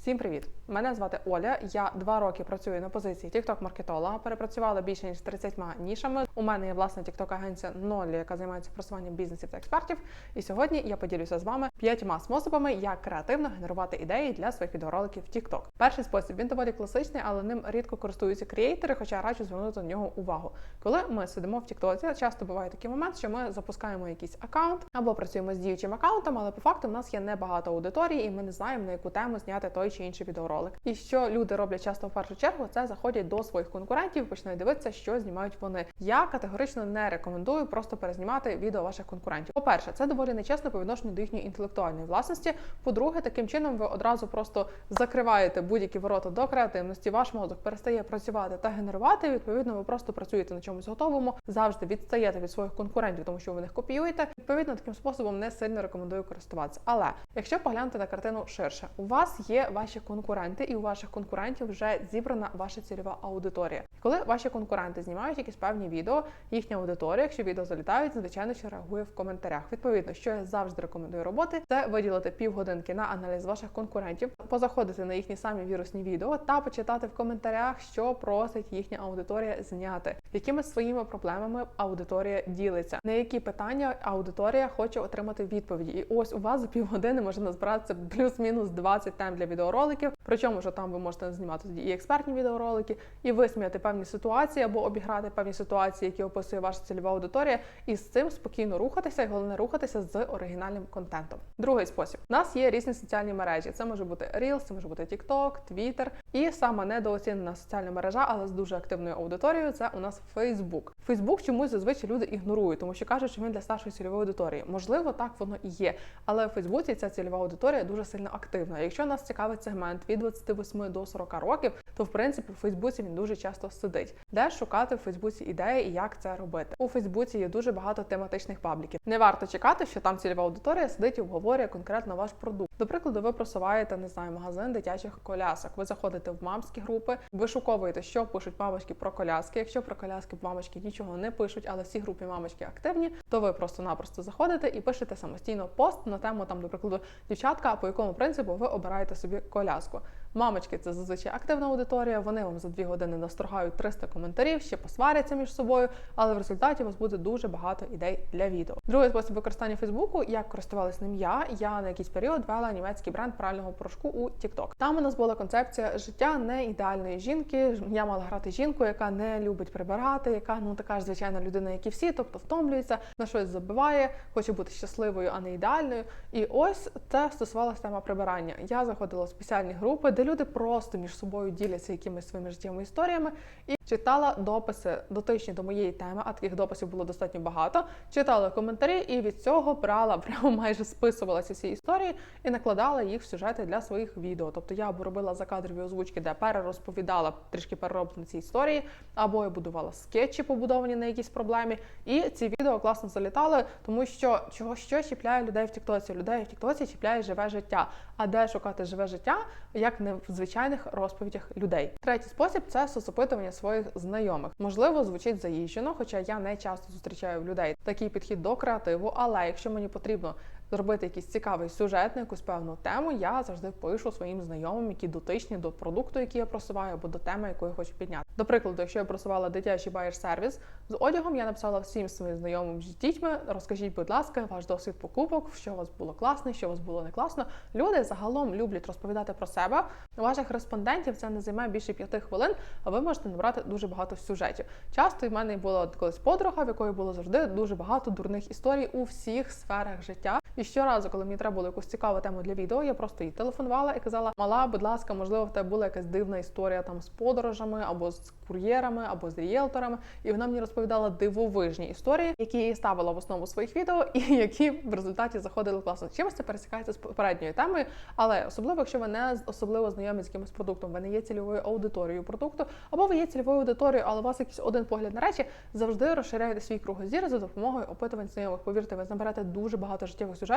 Всім привіт! Мене звати Оля. Я два роки працюю на позиції tiktok маркетолога Перепрацювала більше ніж 30 нішами. У мене є власна tiktok агенція Нолі, яка займається просуванням бізнесів та експертів. І сьогодні я поділюся з вами п'ятьма способами, як креативно генерувати ідеї для своїх відеороликів в TikTok. Перший спосіб він доволі класичний, але ним рідко користуються креатори, хоча раджу звернути на нього увагу. Коли ми сидимо в TikTok, часто буває такий момент, що ми запускаємо якийсь аккаунт або працюємо з діючим аккаунтом, але по факту в нас є небагато аудиторії, і ми не знаємо на яку тему зняти той чи інший відеоролик. І що люди роблять часто в першу чергу, це заходять до своїх конкурентів, починають дивитися, що знімають вони. Я категорично не рекомендую просто перезнімати відео ваших конкурентів. По-перше, це доволі нечесно по відношенню до їхньої інтелектуальної власності. По-друге, таким чином ви одразу просто закриваєте будь-які ворота до креативності. Ваш мозок перестає працювати та генерувати. Відповідно, ви просто працюєте на чомусь готовому, завжди відстаєте від своїх конкурентів, тому що ви них копіюєте. Відповідно, таким способом не сильно рекомендую користуватися. Але якщо поглянути на картину ширше, у вас є ваші конкуренти, і у ваших конкурентів вже зібрана ваша цільова аудиторія. Коли ваші конкуренти знімають якісь певні відео, їхня аудиторія, якщо відео залітають, звичайно, що реагує в коментарях. Відповідно, що я завжди рекомендую робити, це виділити півгодинки на аналіз ваших конкурентів, позаходити на їхні самі вірусні відео та почитати в коментарях, що просить їхня аудиторія зняти, якими своїми проблемами аудиторія ділиться, на які питання аудиторія хоче отримати відповіді. І ось у вас за півгодини може назбиратися плюс-мінус 20 тем для відеороликів. Причому що там ви можете знімати тоді і експертні відеоролики, і висміяти певні ситуації або обіграти певні ситуації, які описує ваша цільова аудиторія, і з цим спокійно рухатися, і головне рухатися з оригінальним контентом. Другий спосіб У нас є різні соціальні мережі. Це може бути Reels, це може бути TikTok, Twitter. І сама недооцінена соціальна мережа, але з дуже активною аудиторією, це у нас Facebook. Facebook чомусь зазвичай люди ігнорують, тому що кажуть, що він для старшої цільової аудиторії. Можливо, так воно і є. Але в Фейсбуці ця цільова аудиторія дуже сильно активна. Якщо нас цікавить сегмент від 28 до 40 років, то в принципі в Фейсбуці він дуже часто сидить. Де шукати в Фейсбуці ідеї і як це робити? У Фейсбуці є дуже багато тематичних пабліків. Не варто чекати, що там цільова аудиторія сидить і обговорює конкретно ваш продукт. До прикладу, ви просуваєте не знаю, магазин дитячих колясок. Ви заходите в мамські групи, вишуковуєте, що пишуть мамочки про коляски. Якщо про коляски мамочки нічого не пишуть, але всі групи мамочки активні, то ви просто-напросто заходите і пишете самостійно пост на тему там, до прикладу, дівчатка, по якому принципу ви обираєте собі коляску. Мамочки це зазвичай активна аудиторія. Вони вам за дві години насторгають 300 коментарів, ще посваряться між собою, але в результаті у вас буде дуже багато ідей для відео. Другий спосіб використання Фейсбуку, як користувалась ним я. Я на якийсь період вела німецький бренд прального порошку у TikTok. Там у нас була концепція життя не ідеальної жінки. Я мала грати жінку, яка не любить прибирати, яка ну така ж звичайна людина, як і всі, тобто втомлюється, на щось забиває, хоче бути щасливою, а не ідеальною. І ось це стосувалося тема прибирання. Я заходила в спеціальні групи, де люди просто між собою діляться якимись своїми життєвими історіями. І читала дописи дотичні до моєї теми, а таких дописів було достатньо багато. Читала коментарі і від цього брала прямо майже списувала ці всі історії і накладала їх в сюжети для своїх відео. Тобто я або робила закадрові озвучки, де перерозповідала трішки перероблені ці історії, або я будувала скетчі, побудовані на якійсь проблемі. І ці відео класно залітали, тому що чого що чіпляє людей в Тіктоці? Людей в Тіктоці чіпляє живе життя. А де шукати живе життя, як не в звичайних розповідях людей? Третій спосіб це соцопитування своїх знайомих. Можливо, звучить заїжджено, хоча я не часто зустрічаю в людей такий підхід до креативу. Але якщо мені потрібно зробити якийсь цікавий сюжет на якусь певну тему, я завжди пишу своїм знайомим, які дотичні до продукту, який я просуваю, або до теми, яку я хочу підняти. До прикладу, якщо я просувала дитячий байер сервіс з одягом, я написала всім своїм знайомим з дітьми. Розкажіть, будь ласка, ваш досвід покупок, що у вас було класно, що у вас було не класно. Люди загалом люблять розповідати про себе. Ваших респондентів це не займає більше п'яти хвилин, а ви можете набрати дуже багато сюжетів. Часто в мене була колись подруга, в якої було завжди дуже багато дурних історій у всіх сферах життя. І щоразу, коли мені треба було якусь цікаву тему для відео, я просто їй телефонувала і казала: Мала, будь ласка, можливо, в тебе була якась дивна історія там з подорожами, або з кур'єрами, або з рієлторами. І вона мені розповідала дивовижні історії, які я ставила в основу своїх відео, і які в результаті заходили класно. Чимось це пересікається з попередньою темою, але особливо, якщо ви не особливо знайомі з якимось продуктом, ви не є цільовою аудиторією продукту, або ви є цільовою аудиторією, але у вас якийсь один погляд на речі, завжди розширяйте свій кругозір за допомогою опитувань знайомих. Повірте, ви наберете дуже багато життєвих сюжетів,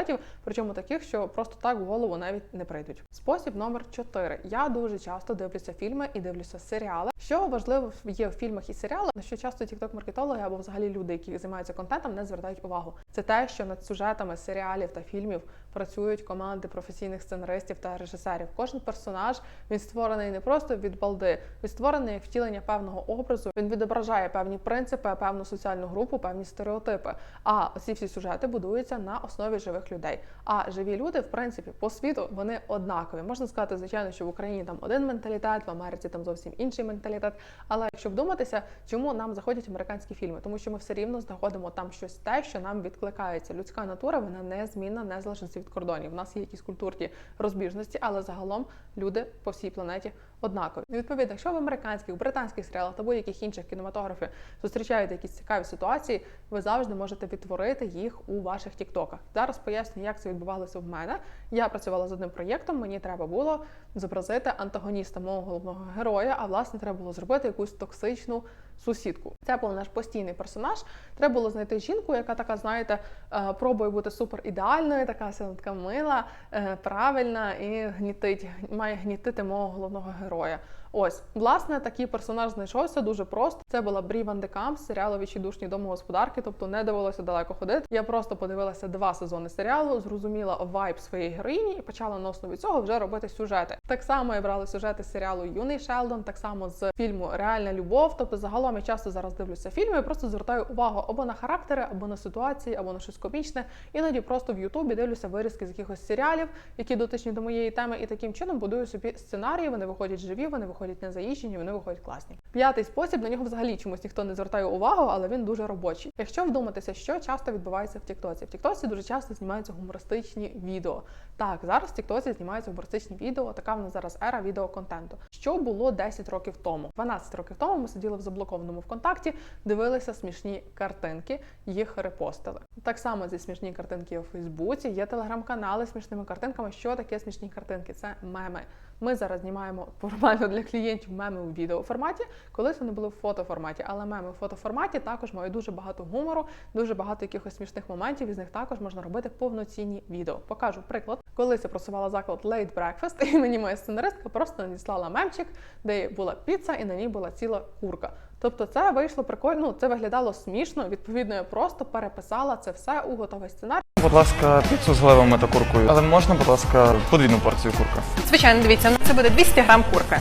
причому таких, що просто так в голову навіть не прийдуть. Спосіб номер 4. Я дуже часто дивлюся фільми і дивлюся серіали. Що важливо є в фільмах і серіалах, на що часто тікток-маркетологи або взагалі люди, які займаються контентом, не звертають увагу. Це те, що над сюжетами серіалів та фільмів працюють команди професійних сценаристів та режисерів. Кожен персонаж він створений не просто від балди, він створений як втілення певного образу. Він відображає певні принципи, певну соціальну групу, певні стереотипи. А ці всі сюжети будуються на основі живих людей. А живі люди, в принципі, по світу вони однакові. Можна сказати, звичайно, що в Україні там один менталітет, в Америці там зовсім інший менталітет. Але якщо вдуматися, чому нам заходять американські фільми, тому що ми все рівно знаходимо там щось те, що нам відкликається. Людська натура вона незмінна, незалежно від кордонів. У нас є якісь культурні розбіжності, але загалом люди по всій планеті однакові. Відповідно, якщо в американських, британських серіалах та будь-яких інших кінематографів зустрічаєте якісь цікаві ситуації, ви завжди можете відтворити їх у ваших тіктоках. Зараз поясню, як це відбувалося в мене. Я працювала з одним проєктом. Мені треба було зобразити антагоніста мого головного героя. А власне треба було зробити якусь токсичну сусідку. Це був наш постійний персонаж. Треба було знайти жінку, яка така, знаєте, е, пробує бути супер ідеальною, така така мила, е, правильна і гнітить, має гнітити мого головного героя. Ось, власне, такий персонаж знайшовся дуже просто. Це була Брі Ван де Камп з серіалу «Відчайдушні домогосподарки, тобто не довелося далеко ходити. Я просто подивилася два сезони серіалу, зрозуміла вайб своєї героїні і почала на основі цього вже робити сюжети. Так само я брала сюжети з серіалу Юний Шелдон, так само з фільму Реальна любов. Тобто, загалом я часто зараз дивлюся фільми, і просто звертаю увагу або на характери, або на ситуації, або на щось комічне. Іноді просто в Ютубі дивлюся вирізки з якихось серіалів, які дотичні до моєї теми, і таким чином будую собі сценарії. Вони виходять живі, вони виходять не заїжджені, вони виходять класні. П'ятий спосіб на нього взагалі чомусь ніхто не звертає увагу, але він дуже робочий. Якщо вдуматися, що часто відбувається в Тіктоці, в Тіктоці дуже часто знімаються гумористичні відео. Так, зараз в Тіктоці знімаються гумористичні відео. Така в нас зараз ера відеоконтенту. Що було 10 років тому? 12 років тому ми сиділи в заблокованому ВКонтакті, дивилися смішні картинки, їх репостили. Так само зі смішні картинки у Фейсбуці. Є телеграм-канали з смішними картинками. Що таке смішні картинки? Це меми. Ми зараз знімаємо формально для клієнтів меми у відеоформаті. Колись вони були в фотоформаті, але меми в фотоформаті також мають дуже багато гумору, дуже багато якихось смішних моментів. І з них також можна робити повноцінні відео. Покажу приклад. Колись я просувала заклад Late Breakfast, і мені моя сценаристка просто надіслала мемчик, де була піца, і на ній була ціла курка. Тобто це вийшло прикольно, ну, це виглядало смішно. Відповідно, я просто переписала це все у готовий сценарій. Будь ласка, піцу з левами та куркою. Але можна, будь ласка, подвійну порцію курки. Звичайно, дивіться, ну, це буде 200 грам курки.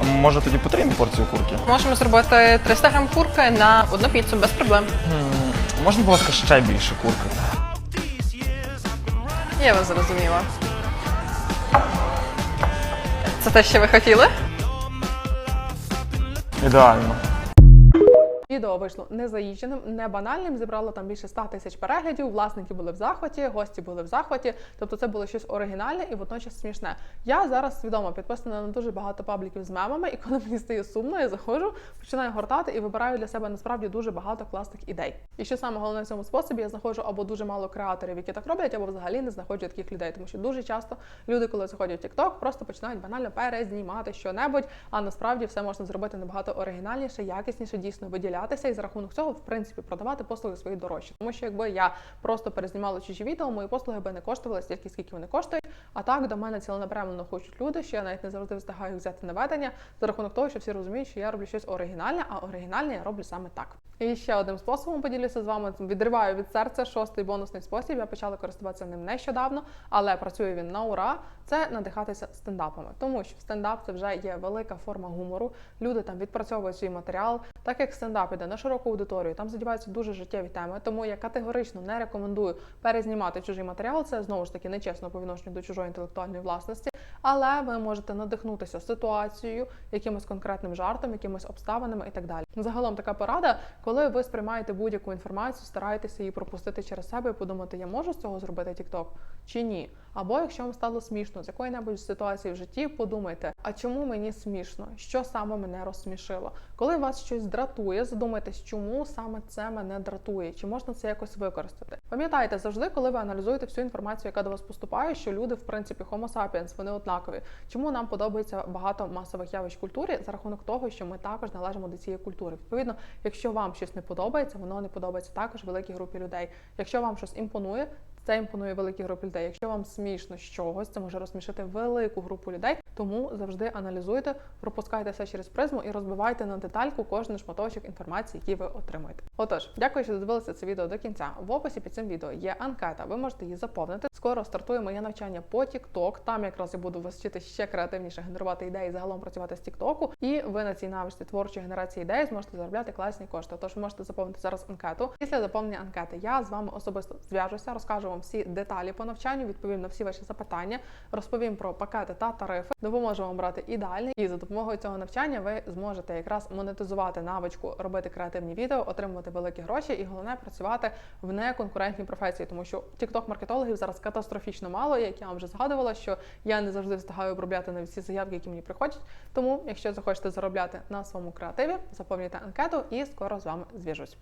М, Може тоді потрійну порцію курки? Можемо зробити 300 грам курки на одну піцу без проблем. М, Можна, будь ласка, ще більше курки? Я вас зрозуміла. Це те, що ви хотіли? Ідеально. Відео вийшло не заїждженим, не банальним. Зібрало там більше 100 тисяч переглядів. Власники були в захваті, гості були в захваті. Тобто, це було щось оригінальне і водночас смішне. Я зараз свідомо підписана на дуже багато пабліків з мемами, і коли мені стає сумно, я заходжу, починаю гортати і вибираю для себе насправді дуже багато класних ідей. І що саме головне в цьому способі, я знаходжу або дуже мало креаторів, які так роблять, або взагалі не знаходжу таких людей, тому що дуже часто люди, коли заходять в TikTok, просто починають банально перезнімати що-небудь, а насправді все можна зробити набагато оригінальніше, якісніше, дійсно виділятися і за рахунок цього, в принципі, продавати послуги свої дорожчі. Тому що якби я просто перезнімала чужі відео, мої послуги би не коштували стільки, скільки вони коштують. А так до мене ціленапрямлено хочуть люди, що я навіть не завжди встигаю взяти на ведення за рахунок того, що всі розуміють, що я роблю щось оригінальне, а оригінальне я роблю саме так. І ще одним способом поділюся з вами. Відриваю від серця шостий бонусний спосіб. Я почала користуватися ним нещодавно, але працює він на ура. Це надихатися стендапами, тому що стендап це вже є велика форма гумору. Люди там відпрацьовують свій матеріал. Так як стендап іде на широку аудиторію, там задіваються дуже життєві теми. Тому я категорично не рекомендую перезнімати чужий матеріал. Це знову ж таки нечесно по відношенню до чужої інтелектуальної власності. Але ви можете надихнутися ситуацією, якимось конкретним жартом, якимись обставинами і так далі. Загалом така порада, коли ви сприймаєте будь-яку інформацію, старайтеся її пропустити через себе і подумати, я можу з цього зробити TikTok чи ні. Або якщо вам стало смішно з якої-небудь ситуації в житті, подумайте, а чому мені смішно? Що саме мене розсмішило? Коли вас щось дратує, задумайтесь, чому саме це мене дратує, чи можна це якось використати. Пам'ятайте завжди, коли ви аналізуєте всю інформацію, яка до вас поступає, що люди, в принципі, homo sapiens, вони однакові. Чому нам подобається багато масових явищ культурі за рахунок того, що ми також належимо до цієї культури. Відповідно, якщо вам щось не подобається, воно не подобається також великій групі людей. Якщо вам щось імпонує, Це імпонує великій групі людей. Якщо вам смішно з чогось, це може розсмішити велику групу людей. Тому завжди аналізуйте, пропускайте все через призму і розбивайте на детальку кожен шматочок інформації, який ви отримуєте. Отож, дякую, що додивилися це відео до кінця. В описі під цим відео є анкета. Ви можете її заповнити. Скоро стартує моє навчання по TikTok. Там якраз я буду вас вчити ще креативніше генерувати ідеї, загалом працювати з TikTok. І ви на цій навичці творчої генерації ідей зможете заробляти класні кошти. Тож можете заповнити зараз анкету. Після заповнення анкети я з вами особисто зв'яжуся, розкажу вам всі деталі по навчанню, відповім на всі ваші запитання, розповім про пакети та тарифи, допоможу вам брати ідеальний. І за допомогою цього навчання ви зможете якраз монетизувати навичку, робити креативні відео, отримувати великі гроші і головне працювати в неконкурентній професії, тому що tiktok маркетологів зараз катастрофічно мало. Як я вам вже згадувала, що я не завжди встигаю обробляти на всі заявки, які мені приходять. Тому, якщо захочете заробляти на своєму креативі, заповнюйте анкету і скоро з вами зв'яжусь.